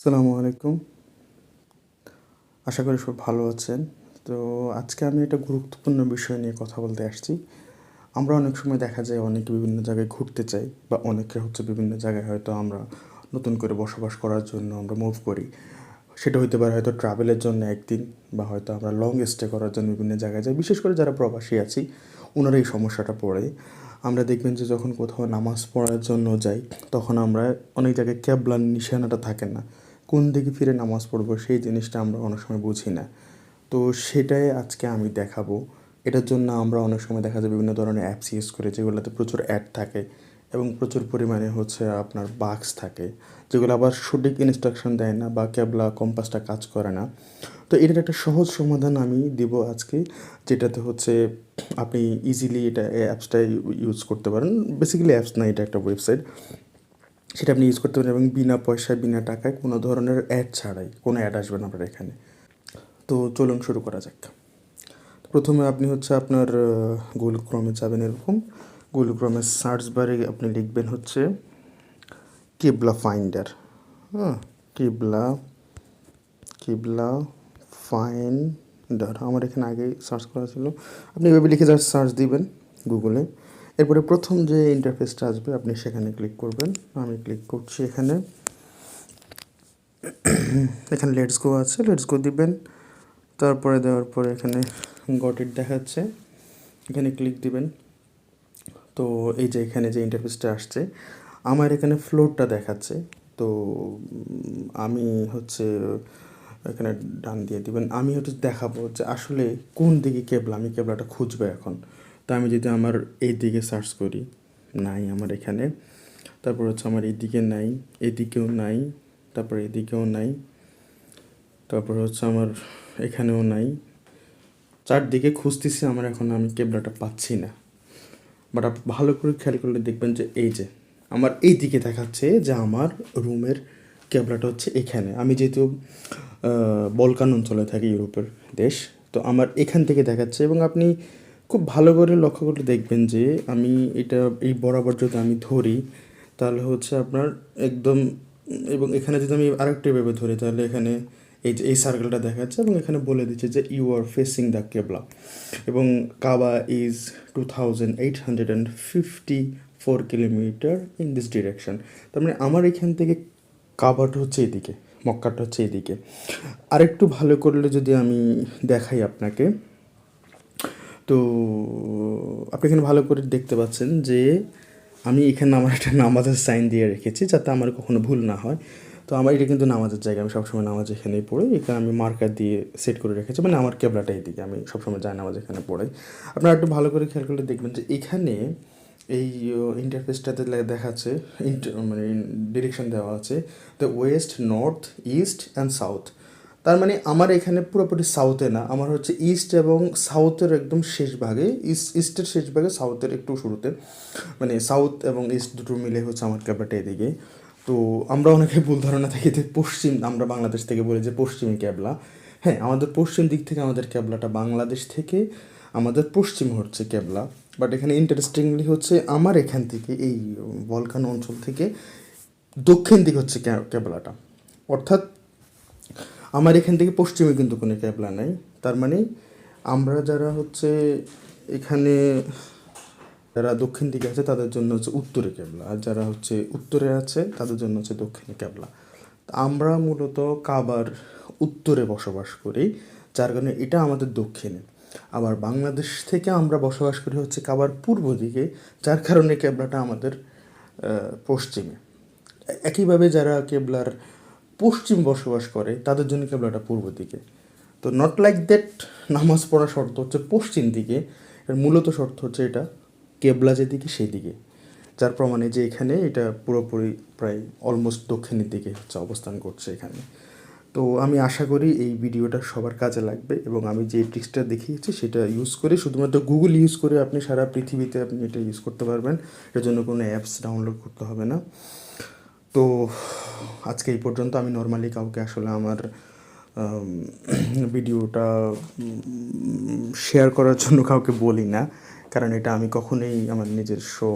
আসসালামু আলাইকুম। আশা করি সব ভালো আছেন। তো আজকে আমি একটা গুরুত্বপূর্ণ বিষয় নিয়ে কথা বলতে আসছি। আমরা অনেক সময় দেখা যায় অনেকে বিভিন্ন জায়গায় ঘুরতে চাই বা অনেকে হচ্ছে বিভিন্ন জায়গায় হয়তো আমরা নতুন করে বসবাস করার জন্য আমরা মুভ করি। সেটা হইতে পারে হয়তো ট্রাভেলের জন্য একদিন বা হয়তো আমরা লং স্টে করার জন্য বিভিন্ন জায়গায় যাই। বিশেষ করে যারা প্রবাসী আছি ওনারা এই সমস্যাটা পড়ে। আমরা দেখবেন যে যখন কোথাও নামাজ পড়ার জন্য যাই, তখন আমরা অনেক জায়গায় ক্যাবলার নিশানাটা থাকে না। কোন দিকে ফিরে নামাজ পড়ব সেই জিনিসটা আমরা অনেক সময় বুঝি না। তো সেটাই আজকে আমি দেখাবো। এটার জন্য আমরা অনেক সময় দেখা যায় বিভিন্ন ধরনের অ্যাপস ইউজ করি যেগুলোতে প্রচুর অ্যাড থাকে এবং প্রচুর পরিমাণে হচ্ছে আপনার বাক্স থাকে, যেগুলো আবার সঠিক ইনস্ট্রাকশন দেয় না বা ক্যাবলা কম্পাসটা কাজ করে না। তো এটার একটা সহজ সমাধান আমি দিব আজকে, যেটাতে হচ্ছে আপনি ইজিলি এটা অ্যাপসটা ইউজ করতে পারেন। বেসিক্যালি অ্যাপস না, এটা একটা ওয়েবসাইট সেটা আপনি ইউজ করতে পারেন এবং বিনা পয়সায়, বিনা টাকায় কোনো ধরনের অ্যাড ছাড়াই, কোনো অ্যাড আসবে না আপনার এখানে। তো চলুন শুরু করা যাক। প্রথমে আপনি হচ্ছে আপনার গুগল ক্রমে যাবেন এরকম। গুগল ক্রমের সার্চ বারে আপনি লিখবেন হচ্ছে কিবলা ফাইন্ডার হ্যাঁ কিবলা কিবলা ফাইন্ডার আমার এখানে আগে সার্চ করা ছিল। আপনি এভাবে লিখে জাস্ট সার্চ দিবেন গুগলে এরপরে প্রথম যে ইন্টারফেসটা আসবে, আপনি সেখানে ক্লিক করবেন। আমি ক্লিক করছি এখানে। এখানে লেটস গো আছে লেটস গো দিবেন। তারপরে দেওয়ার পরে এখানে গটেড দেখাচ্ছে। এখানে ক্লিক দিবেন। তো এই যে এখানে যে ইন্টারফেসটা আসছে, আমার এখানে ফ্লোরটা দেখাচ্ছে। তো আমি হচ্ছে এখানে ডান দিয়ে দিবেন। আমি হচ্ছে দেখাবো যে আসলে কোন দিকে কেবলা আমি কেবলাটা খুঁজবো এখন। তো আমি যদি আমার এই দিকে সার্চ করি, নাই আমার এখানে। তারপর হচ্ছে আমার এইদিকে নাই এদিকেও নাই, তারপর এদিকেও নাই, তারপর হচ্ছে আমার এখানেও নাই। চারদিকে খুঁজতেছি আমার এখন আমি কেবলাটা পাচ্ছি না। বাট আপনি ভালো করে খেয়াল করলে দেখবেন যে এই যে, আমার এই দিকে দেখাচ্ছে যে আমার রুমের ক্যাবলাটা হচ্ছে এখানে। আমি যেহেতু বলকান অঞ্চলে থাকি ইউরোপের দেশ, তো আমার এখান থেকে দেখাচ্ছে এবং আপনি খুব ভালো করে লক্ষ্য করলে দেখবেন যে আমি এটা, এই বরাবর যদি আমি ধরি, তাহলে হচ্ছে আপনার একদম, এবং এখানে যদি আমি আরেকটা এভাবে ধরি, তাহলে এখানে এই যে, এই সার্কেলটা দেখাচ্ছে এবং এখানে বলে দিচ্ছে যে ইউ আর ফেসিং দ্য কেবলা এবং Kaaba is two thousand eight hundred and fifty four kilometre in this direction তার মানে আমার এখান থেকে কাবাটা হচ্ছে এদিকে, মক্কাটা হচ্ছে এদিকে। আরেকটু ভালো করলে যদি আমি দেখাই আপনাকে তো, আপনি এখানে ভালো করে দেখতে পাচ্ছেন যে আমি এখানে আমার একটা নামাজের সাইন দিয়ে রেখেছি যাতে আমার কখনো ভুল না হয়। তো আমার এটা কিন্তু নামাজের জায়গা, আমি সবসময় নামাজ এখানেই পড়ি। এখানে আমি মার্কার দিয়ে সেট করে রেখেছি মানে আমার ক্যাবলাটা এইদিকে, আমি সবসময় যাই নামাজ এখানে পড়াই আপনারা একটু ভালো করে খেয়াল করলে দেখবেন যে এখানে এই ইন্টারফেসটাতে দেখাচ্ছে ইন্টার মানে ডিরেকশন দেওয়া আছে the west north east and south তার মানে আমার এখানে পুরোপুরি সাউথে না। আমার হচ্ছে ইস্ট এবং সাউথের একদম শেষ ভাগে। ইস্ট ইস্টের শেষ ভাগে সাউথের একটু শুরুতে। মানে সাউথ এবং ইস্ট দুটো মিলে হচ্ছে আমার ক্যাবলাটা এদিকে। তো আমরা অনেকে ভুল ধারণা থাকি যে পশ্চিম, আমরা বাংলাদেশ থেকে বলি যে পশ্চিমী ক্যাবলা। হ্যাঁ আমাদের পশ্চিম দিক থেকে আমাদের ক্যাবলাটা বাংলাদেশ থেকে, আমাদের পশ্চিম হচ্ছে ক্যাবলা। বাট এখানে ইন্টারেস্টিংলি হচ্ছে আমার এখান থেকে, এই বলকান অঞ্চল থেকে দক্ষিণ দিক হচ্ছে ক্যাবলাটা। অর্থাৎ আমার এখান থেকে পশ্চিমে কিন্তু কোনো ক্যাবলা নাই। তার মানে আমরা যারা হচ্ছে এখানে যারা দক্ষিণ দিকে আছে, তাদের জন্য হচ্ছে উত্তরে ক্যাবলা। আর যারা হচ্ছে উত্তরে আছে, তাদের জন্য হচ্ছে দক্ষিণে ক্যাবলা। আমরা মূলত কাবার উত্তরে বসবাস করি, যার কারণে এটা আমাদের দক্ষিণে। আবার বাংলাদেশ থেকে আমরা বসবাস করি হচ্ছে কাবার পূর্ব দিকে, যার কারণে ক্যাবলাটা আমাদের পশ্চিমে। একইভাবে যারা কেবলার পশ্চিম বসবাস করে, তাদের জন্য কেবলাটা পূর্ব দিকে। তো নট লাইক দ্যাট নামাজ পড়া শর্ত হচ্ছে পশ্চিম দিকে, এর মূলত শর্ত হচ্ছে এটা, কেবলা যেদিকে সেই দিকে যার প্রমাণে যে এখানে এটা পুরোপুরি প্রায় অলমোস্ট দক্ষিণের দিকে হচ্ছে অবস্থান করছে এখানে। তো আমি আশা করি এই ভিডিওটা সবার কাজে লাগবে এবং আমি যে ট্রিক্সটা দেখিয়েছি সেটা ইউজ করে, শুধুমাত্র গুগল ইউজ করে আপনি সারা পৃথিবীতে আপনি এটা ইউজ করতে পারবেন। এর জন্য কোনো অ্যাপস ডাউনলোড করতে হবে না। তো আজকে এই পর্যন্ত আমি নর্মালি কাউকে আসলে আমার আম, ভিডিওটা শেয়ার করার জন্য কাউকে বলি না। কারণ এটা আমি কখনোই আমার নিজের শো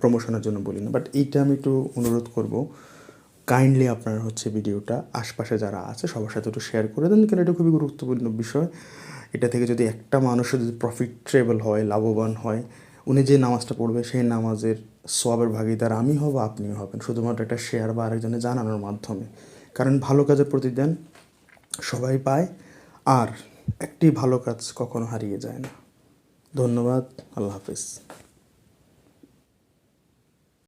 প্রমোশনের জন্য বলি না। বাট এইটা আমি একটু অনুরোধ করব। কাইন্ডলি আপনার হচ্ছে ভিডিওটা আশপাশে যারা আছে সবার সাথে একটু শেয়ার করে দেন কারণ এটা খুবই গুরুত্বপূর্ণ বিষয়। এটা থেকে যদি একটা মানুষের যদি প্রফিটেবল হয় লাভবান হয় উনি যে নামাজটা পড়বে সেই নামাজের সবের ভাগিদার আমি হব, আপনিও হবেন। শুধুমাত্র একটা শেয়ার বা আরেকজনে জানানোর মাধ্যমে। কারণ ভালো কাজের প্রতিদান সবাই পায়, আর একটি ভালো কাজ কখনো হারিয়ে যায় না। ধন্যবাদ, আল্লাহ হাফিজ।